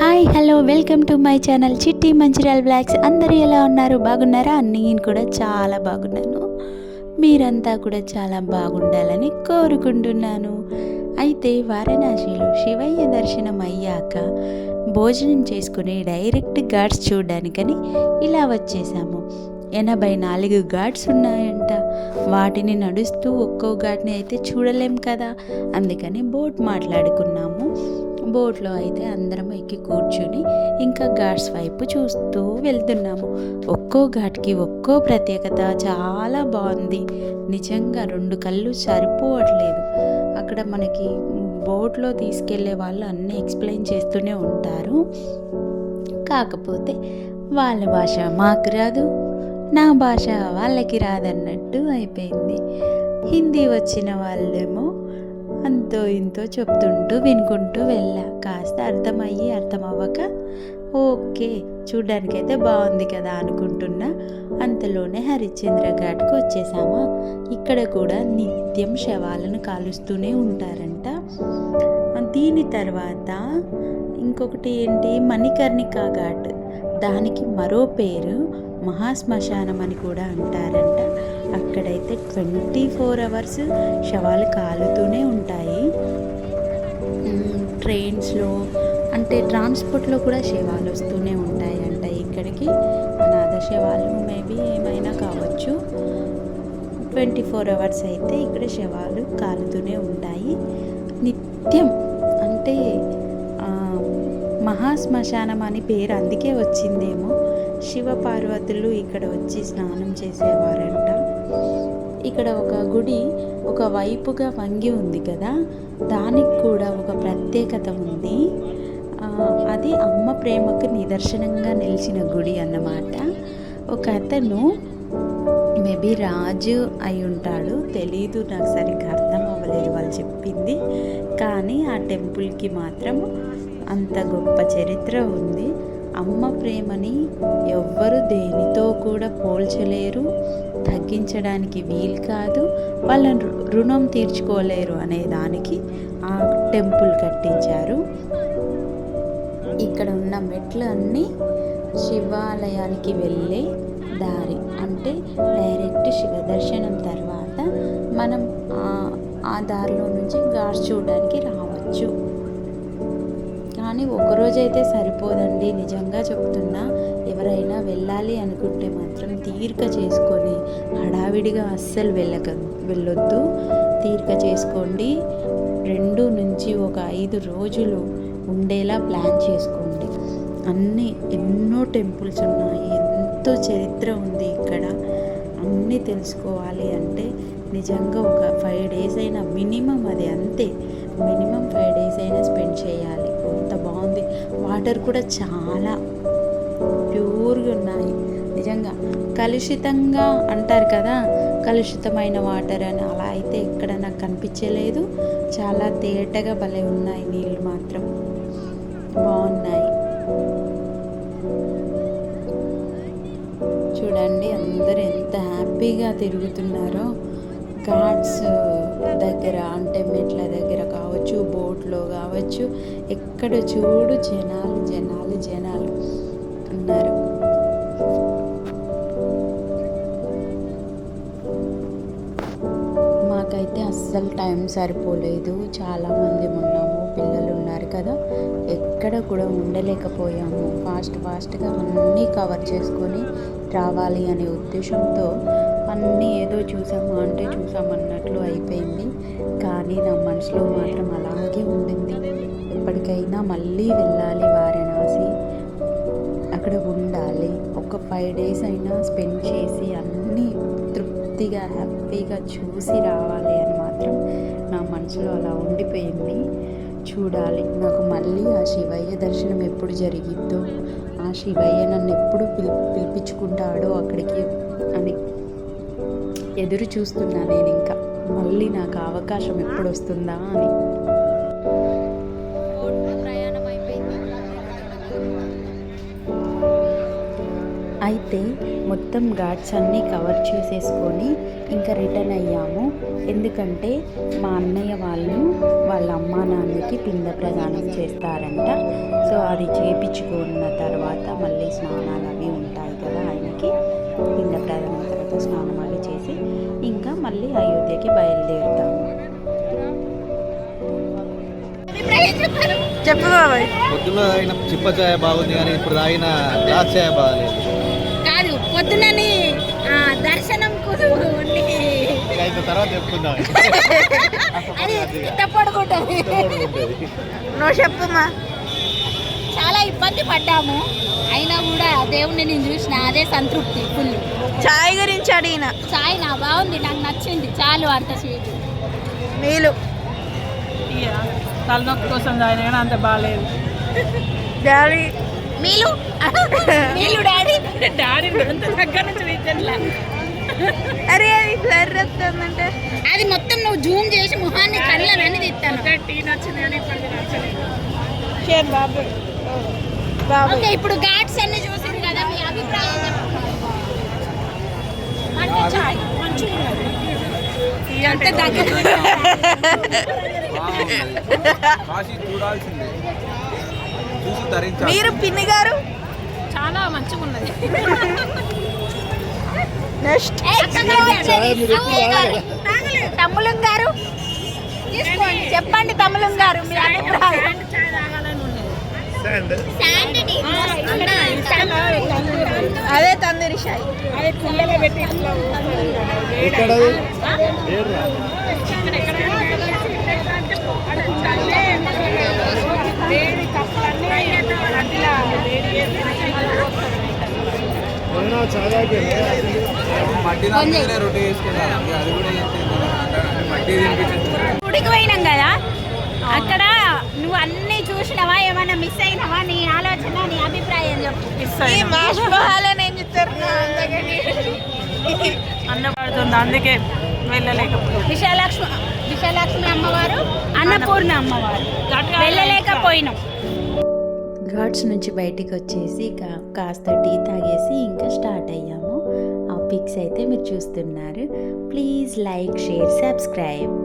Hi hello welcome to my channel Chitti Mancherial blogs. అందరూ ఎలా ఉన్నారు? బాగున్నారా? నేను కూడా చాలా బాగున్నాను. మీరంతా కూడా చాలా బాగుండాలని కోరుకుంటున్నాను. అయితే వారణాసిలో శివయ్య దర్శనం అయ్యాక భోజనం చేసుకుని డైరెక్ట్ గాడ్స్ చూడడానికని ఇలా వచ్చేసాము. ఎనభై నాలుగు ఘాట్స్ ఉన్నాయంట. వాటిని నడుస్తూ ఒక్కో ఘాట్ని అయితే చూడలేం కదా. అందుకని బోట్ మాట్లాడుకున్నాము. బోట్లో అయితే అందరం ఎక్కి కూర్చుని ఇంకా ఘాట్స్ వైపు చూస్తూ వెళ్తున్నాము. ఒక్కో ఘాట్కి ఒక్కో ప్రత్యేకత చాలా బాగుంది. నిజంగా రెండు కళ్ళు సరిపోవట్లేదు. అక్కడ మనకి బోట్లో తీసుకెళ్ళే వాళ్ళు అన్నీ ఎక్స్ప్లెయిన్ చేస్తూనే ఉంటారు. కాకపోతే వాళ్ళ భాష మాకు రాదు. నా భాష వాళ్ళకి రాదన్నట్టు అయిపోయింది. హిందీ వచ్చిన వాళ్ళేమో అంతో ఇంతో చెప్తుంటూ వినుకుంటూ వెళ్ళా. కాస్త అర్థమయ్యి అర్థమవ్వక ఓకే చూడ్డానికైతే బాగుంది కదా అనుకుంటున్నా అంతలోనే హరిశ్చంద్ర ఘాట్కి వచ్చేసామా? ఇక్కడ కూడా నిత్యం శవాలను కాలుస్తూనే ఉంటారంట. దీని తర్వాత ఇంకొకటి ఏంటి? మణికర్ణికా ఘాట్. దానికి మరో పేరు మహాశ్మశానం అని కూడా అంటారంట. అక్కడైతే ట్వంటీ ఫోర్ అవర్స్ శవాలు కాలుతూనే ఉంటాయి. ట్రైన్స్లో అంటే ట్రాన్స్పోర్ట్లో కూడా శవాలు వస్తూనే ఉంటాయి అంట ఇక్కడికి. అనాథ శవాలు మేబీ ఏమైనా కావచ్చు. ట్వంటీ ఫోర్ అవర్స్ అయితే ఇక్కడ శవాలు కాలుతూనే ఉంటాయి. నిత్యం అంటే మహాశ్మశానం అని పేరు అందుకే వచ్చిందేమో. శివపార్వతులు ఇక్కడ వచ్చి స్నానం చేసేవారంట. ఇక్కడ ఒక గుడి ఒక వైపుగా వంగి ఉంది కదా దానికి కూడా ఒక ప్రత్యేకత ఉంది. అది అమ్మ ప్రేమకు నిదర్శనంగా నిలిచిన గుడి అన్నమాట. ఒక అతను మేబీ రాజు అయి ఉంటాడు తెలీదు నాకు సరిగ్గా అర్థం అవ్వలేదు వాళ్ళు చెప్పింది. కానీ ఆ టెంపుల్కి మాత్రం అంత గొప్ప చరిత్ర ఉంది. అమ్మ ప్రేమని ఎవ్వరు దేనితో కూడా పోల్చలేరు తగ్గించడానికి వీలు కాదు వాళ్ళని రుణం తీర్చుకోలేరు అనే దానికి ఆ టెంపుల్ కట్టించారు. ఇక్కడ ఉన్న మెట్లు అన్నీ శివాలయానికి వెళ్ళే దారి అంటే డైరెక్ట్ శివ దర్శనం తర్వాత మనం ఆ దారిలో నుంచి గాడ్స్ చూడడానికి రావచ్చు. కానీ ఒకరోజైతే సరిపోదండి. నిజంగా చెప్తున్నా ఎవరైనా వెళ్ళాలి అనుకుంటే మాత్రం తీరిక చేసుకొని హడావిడిగా అస్సలు వెళ్ళక వెళ్ళొద్దు. తీరిక చేసుకోండి. రెండు నుంచి ఒక ఐదు రోజులు ఉండేలా ప్లాన్ చేసుకోండి. అన్నీ ఎన్నో టెంపుల్స్ ఉన్నాయి. ఎంతో చరిత్ర ఉంది ఇక్కడ. అన్నీ తెలుసుకోవాలి అంటే నిజంగా ఒక ఫైవ్ డేస్ అయినా మినిమం అది అంతే. మినిమం ఫైవ్ డేస్ అయినా స్పెండ్ చేయాలి. అంత బాగుంది. వాటర్ కూడా చాలా ప్యూర్గా ఉన్నాయి. నిజంగా కలుషితంగా అంటారు కదా కలుషితమైన వాటర్ అని. అలా అయితే ఎక్కడ నాకు కనిపించలేదు. చాలా తేటగా భలే ఉన్నాయి నీళ్ళు మాత్రం. బాగున్నాయి. చూడండి అందరు ఎంత హ్యాపీగా తిరుగుతున్నారో. ఘాట్స్ దగ్గర అంటే మెట్ల దగ్గర కావచ్చు బోట్లో కావచ్చు ఎక్కడ చూడు జనాలు జనాలు జనాలు ఉన్నారు. మాకైతే అస్సలు టైం సరిపోలేదు. చాలామంది ఉన్నాము పిల్లలు ఉన్నారు కదా. ఎక్కడ కూడా ఉండలేకపోయాము. ఫాస్ట్ ఫాస్ట్గా అన్నీ కవర్ చేసుకొని రావాలి అనే ఉద్దేశంతో అన్నీ ఏదో చూసాము అంటే చూసామన్నట్లు అయిపోయింది. కానీ నా మనసులో మాత్రం అలాగే ఉండింది. ఎప్పటికైనా మళ్ళీ వెళ్ళాలి వారణాసి. అక్కడ ఉండాలి. ఒక ఫైవ్ డేస్ అయినా స్పెండ్ చేసి అన్నీ తృప్తిగా హ్యాపీగా చూసి రావాలి అని మాత్రం నా మనసులో అలా ఉండిపోయింది. చూడాలి. నాకు మళ్ళీ ఆ శివయ్య దర్శనం ఎప్పుడు జరిగిద్దో ఆ శివయ్య నన్ను ఎప్పుడు పిలి పిలిపించుకుంటాడో అక్కడికి ఎదురు చూస్తున్నా నేను ఇంకా మళ్ళీ నాకు అవకాశం ఎప్పుడు వస్తుందా అని. అయితే మొత్తం ఘాట్స్ అన్నీ కవర్ చేసేసుకొని ఇంకా రిటర్న్ అయ్యాము. ఎందుకంటే మా అన్నయ్య వాళ్ళు వాళ్ళ అమ్మా నాన్నకి పిండ ప్రదానం చేస్తారంట. సో అది చేపించుకున్న తర్వాత మళ్ళీ స్నానాలు అవి ఉంటాయి. మళ్ళీ అయోధ్యకి బయలుదేరుతాము చెప్పు బాబాయ్. పొద్దున తాగిన చిప్ప బాగుంది కానీ ఇప్పుడు తాగిన గ్లాస్ బాగాలేదు. కాదు పొద్దునని ఆ, దర్శనం తర్వాత చెప్పుకుందాం నువ్వు చెప్పమ్మా చాలా ఇబ్బంది పడ్డాము. అయినా కూడా దేవుణ్ణి నేను చూసిన అదే సంతృప్తి ఫుల్. చాయ్ గురించి అడిగిన. చాయ్ నా బాగుంది నాకు నచ్చింది. చాలు అంత స్వీట్. నీళ్ళు తలనొప్పి కోసం తాగిన కానీ అంత బాగాలేదు డాడీ. మీలు మీలు డాడీ. డాడీ అంత దగ్గర నుంచి విద్యట్లా అరే అది బ్లర్ వస్తుందంటే. అది మొత్తం నువ్వు జూమ్ చేసి మొహాన్ని కళ్ళని తిట్టాను. టీ నచ్చింది కానీ ఇప్పటికి నచ్చలేదు. బాబు. ఓకే ఇప్పుడు అన్ని చూసింది కదా మీ అభిప్రాయం చెప్పండి. అంటే చాయ్ మంచిగా ఉన్నది. అంత దగ్గర చూడాల్సిందే. చూసి మీరు పిన్ని గారు? చాలా మంచిగా ఉన్నది నెక్స్ట్ తమ్ములం గారు? తీసుకోండి. చెప్పండి తమ్ములం గారు మీ అభిప్రాయం అదే తందూరి షాయి. గుడికి పోయినాం కదా? అక్కడ నువ్వు అన్ని చూసినావా? ఏమైనా మిస్ అయినావా? నీ ఆలోచన నీ అభిప్రాయం చెప్పు. మిస్ అయినా మాష్ మహాలని ఏం చెప్తారు. అన్న పడుతుంది అందుకే వెళ్ళలేకపోతే విశాలక్ష్మి విశాలక్ష్మి అమ్మవారు అన్నపూర్ణ అమ్మవారు. వెళ్ళలేకపోయినాం. ఘాట్స్ నుంచి బయటికి వచ్చేసి కా- కాస్త టీ తాగేసి ఇంకా స్టార్ట్ అయ్యాము. ఆ పిక్స్ అయితే మీరు చూస్తున్నారు. Please like share subscribe.